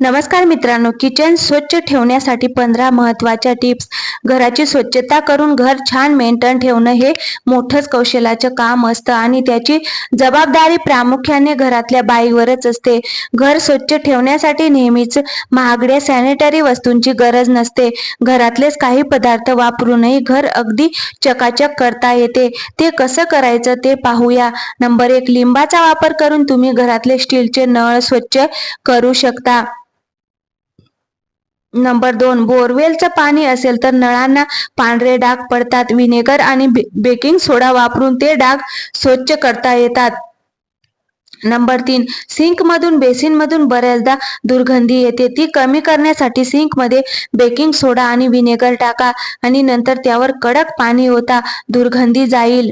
नमस्कार मित्रांनो किचन स्वच्छ ठेवण्यासाठी पंधरा महत्त्वाच्या टिप्स. घराची स्वच्छता करून घर छान मेंटेन ठेवणं हे मोठंच कौशल्याचं काम असतं आणि त्याची जबाबदारी प्रामुख्याने घरातल्या बाईवरच असते. घर स्वच्छ ठेवण्यासाठी नेहमीच महागड्या सॅनिटरी वस्तूंची गरज नसते. घरातलेच काही पदार्थ वापरूनही घर अगदी चकाचक करता येते. ते कसं करायचं ते पाहूया. नंबर एक लिंबाचा वापर करून तुम्ही घरातले स्टीलचे नळ स्वच्छ करू शकता. नंबर दोन बोरवेलचं पाणी असेल तर नळांना पांढरे डाग पडतात. विनेगर आणि बे बेकिंग सोडा वापरून ते डाग स्वच्छ करता येतात. नंबर तीन सिंक मधून बेसिन मधून बऱ्याचदा दुर्गंधी येते. ती कमी करण्यासाठी सिंकमध्ये बेकिंग सोडा आणि विनेगर टाका आणि नंतर त्यावर कडक पाणी होता दुर्गंधी जाईल.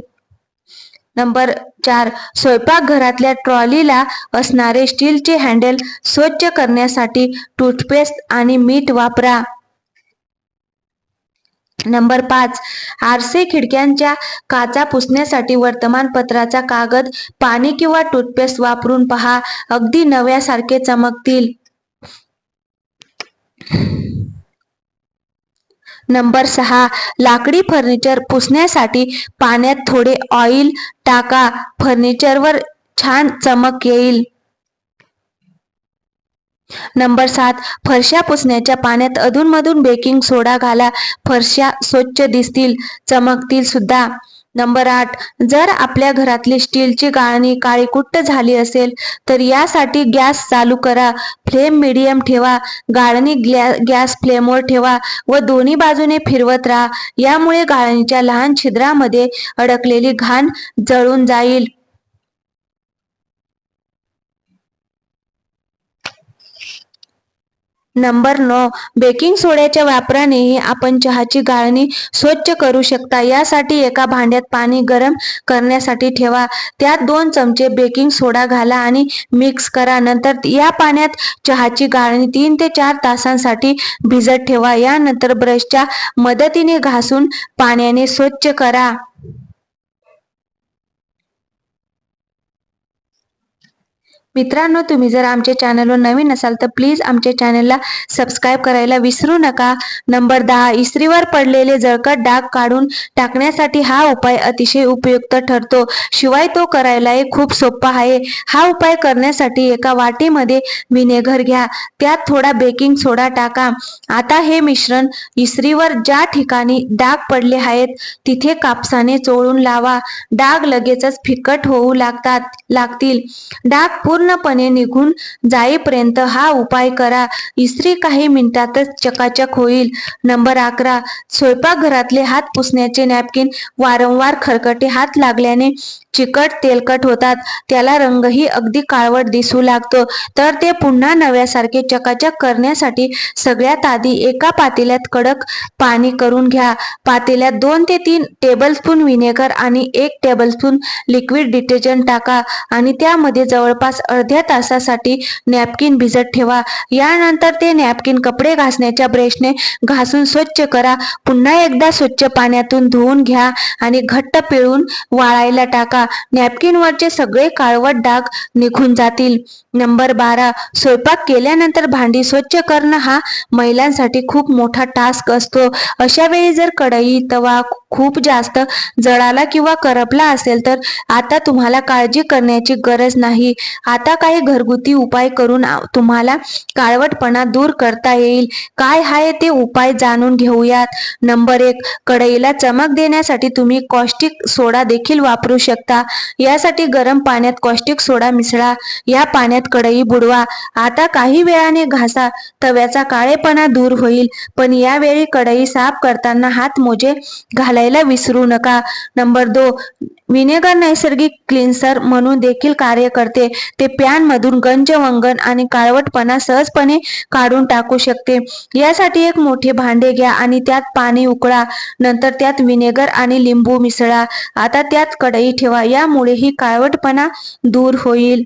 नंबर चार स्वयंपाकघरातल्या ट्रॉलीला असणारे स्टीलचे हँडल स्वच्छ करण्यासाठी टूथपेस्ट आणि मीठ वापरा. नंबर पाच आरसे खिडक्यांच्या काचा पुसण्यासाठी वर्तमानपत्राचा कागद पाणी किंवा टूथपेस्ट वापरून पहा अगदी नव्यासारखे चमकतील. नंबर सहा लाकडी फर्निचर पुसण्यासाठी पाण्यात थोडे ऑइल टाका फर्निचरवर छान चमक येईल. नंबर सात फरशा पुसण्याच्या पाण्यात अधूनमधून बेकिंग सोडा घाला फरशा स्वच्छ दिसतील चमकतील सुद्धा. नंबर आठ जर आपल्या घरातली स्टीलची गाळणी काळीकुट्ट झाली असेल तर यासाठी गॅस चालू करा. फ्लेम मिडियम ठेवा. गाळणी गॅस फ्लेमवर ठेवा व दोन्ही बाजूने फिरवत राहा. यामुळे गाळणीच्या लहान छिद्रामध्ये अडकलेली घाण जळून जाईल. नंबर नऊ बेकिंग सोड्याच्या वापरानेही आपण चहाची गाळणी स्वच्छ करू शकता. यासाठी एका भांड्यात पाणी गरम करण्यासाठी ठेवा. त्यात दोन चमचे बेकिंग सोडा घाला आणि मिक्स करा. नंतर या पाण्यात चहाची गाळणी तीन ते चार तासांसाठी भिजत ठेवा. यानंतर ब्रशच्या मदतीने घासून पाण्याने स्वच्छ करा. मित्रांनो तुम्ही जर आमच्या चॅनलवर नवीन असाल तर प्लीज आमच्या चॅनलला सबस्क्राईब करायला विसरू नका. नंबर दहा इस्त्रीवर पडलेले जळकट डाग काढून टाकण्यासाठी हा उपाय अतिशय उपयुक्त ठरतो. शिवाय तो करायलाही खूप सोपा आहे. हा उपाय करण्यासाठी एका वाटीमध्ये विनेगर घ्या. त्यात थोडा बेकिंग सोडा टाका. आता हे मिश्रण इस्त्रीवर ज्या ठिकाणी डाग पडले आहेत तिथे कापसाने चोळून लावा. डाग लगेचच फिकट होऊ लागतात लागतील. डाग पूर्ण पूर्णपणे निघून जाईपर्यंत हा उपाय करा. इस्त्री काही मिनिटातच चकाचक होईल. नंबर अकरा स्वयंपाकघरातले हात पुसण्याचे नॅपकिन वारंवार खरकटे हात लागल्याने चिकट तेलकट होतात. त्याला रंगही अगदी काळवट दिसू लागतो. तर ते पुन्हा नव्यासारखे चकाचक करण्यासाठी सगळ्यात आधी एका पातेल्यात कडक पाणी करून घ्या. पातेल्यात दोन ते तीन टेबलस्पून व्हिनेगर आणि एक टेबलस्पून लिक्विड डिटर्जंट टाका आणि त्यामध्ये जवळपास अर्ध्या तासासाठी नॅपकिन भिजत ठेवा. यानंतर ते नॅपकिन कपडे घासण्याच्या ब्रशने घासून स्वच्छ करा. पुन्हा एकदा स्वच्छ पाण्यातून धुवून घ्या आणि घट्ट पिळून वाळायला टाका. नॅपकिनवरचे सगळे काळवट डाग निघून जातील. नंबर बारा स्वयंपाक केल्यानंतर भांडी स्वच्छ करणं हा महिलांसाठी खूप मोठा टास्क असतो. अशा वेळी जर कढई तवा खूप जास्त जळाला किंवा करपला असेल तर आता तुम्हाला काळजी करण्याची गरज नाही. आता काही घरगुती उपाय करून तुम्हाला काळवटपणा दूर करता येईल. काय आहे ते उपाय जाणून घेऊयात. नंबर एक कढईला चमक देण्यासाठी तुम्ही कॉस्टिक सोडा देखील वापरू शकता. यासाठी गरम पाण्यात कॉस्टिक सोडा मिसळा. या पाण्यात कढई बुडवा. आता काही वेळाने घासा. तव्याचा काळेपणा दूर होईल. पण यावेळी कढई साफ करताना हात मोजे. घालायला विसरू नका. नंबर दो विनेगर नैसर्गिक क्लिन्सर म्हणून देखील कार्य करते. ते पॅन मधून गंज वंगण आणि काळवटपणा सहजपणे काढून टाकू शकते. यासाठी एक मोठे भांडे घ्या आणि त्यात पाणी उकळा. नंतर त्यात विनेगर आणि लिंबू मिसळा. आता त्यात कढई ठेवा. यामुळे ही काळवटपणा दूर होईल.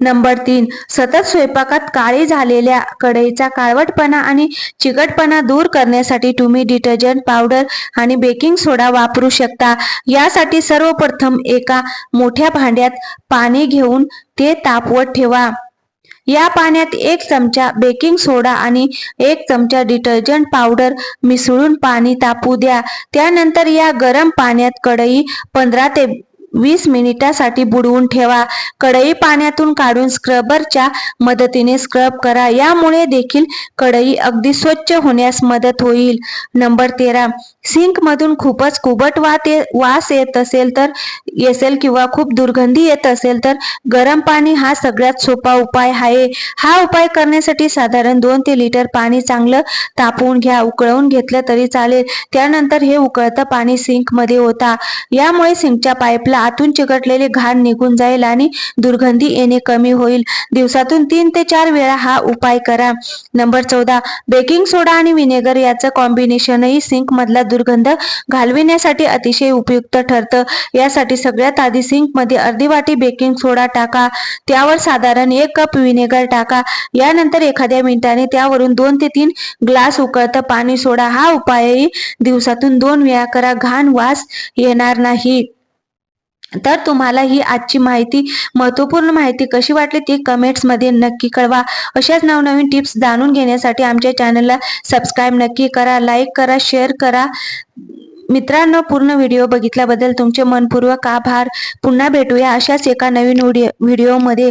नंबर तीन सतत स्वयंपाकात काळी झालेल्या कढईचा काळवटपणा आणि चिकटपणा दूर करण्यासाठी तुम्ही डिटर्जंट पावडर आणि बेकिंग सोडा वापरू शकता. यासाठी सर्वप्रथम एका मोठ्या भांड्यात पाणी घेऊन ते तापवत ठेवा. या पाण्यात एक चमचा बेकिंग सोडा आणि एक चमचा डिटर्जंट पावडर मिसळून पाणी तापू द्या. त्यानंतर या गरम पाण्यात कढई पंधरा ते वीस मिनिटासाठी बुडवून ठेवा. कढई पाण्यातून काढून स्क्रबरच्या मदतीने स्क्रब करा. यामुळे देखील कढई अगदी स्वच्छ होण्यास मदत होईल. नंबर तेरा. सिंक मधून खूपच कुबट वात ये- वास येत असेल तर येसेल किंवा खूप दुर्गंधी येत असेल तर गरम पाणी हा सगळ्यात सोपा उपाय आहे. हा उपाय करण्यासाठी साधारण दोन ते लिटर पाणी चांगलं तापवून घ्या. उकळवून घेतलं तरी चालेल. त्यानंतर हे उकळतं पाणी सिंकमध्ये यामुळे सिंकच्या पाईपला आतून चिकटलेले घाण निघून जाईल आणि दुर्गंधी येणे कमी होईल. दिवसातून तीन ते चार वेळा हा उपाय करा. नंबर चौदा बेकिंग सोडा आणि विनेगर याचं कॉम्बिनेशनही सिंक मधला दुर्गंध घालविण्यासाठी अतिशय उपयुक्त ठरतं. यासाठी सगळ्यात आधी सिंकमध्ये अर्धी वाटी बेकिंग सोडा टाका. त्यावर साधारण एक कप विनेगर टाका. यानंतर एखाद्या मिनिटाने त्यावरून दोन ते तीन ग्लास उकळतं पाणी सोडा. हा उपायही दिवसातून दोन वेळा करा. घाण वास येणार नाही. तर तुम्हाला ही आजची माहिती महत्त्वपूर्ण माहिती कशी वाटली ती कमेंट्समध्ये नक्की कळवा. अशाच नवनवीन टिप्स जाणून घेण्यासाठी आमच्या चॅनलला सबस्क्राईब नक्की करा लाईक करा शेअर करा. मित्रांनो पूर्ण व्हिडिओ बघितल्याबद्दल तुमचे मनपूर्वक आभार. पुन्हा भेटूया अशाच एका नवीन व्हिडिओ व्हिडिओमध्ये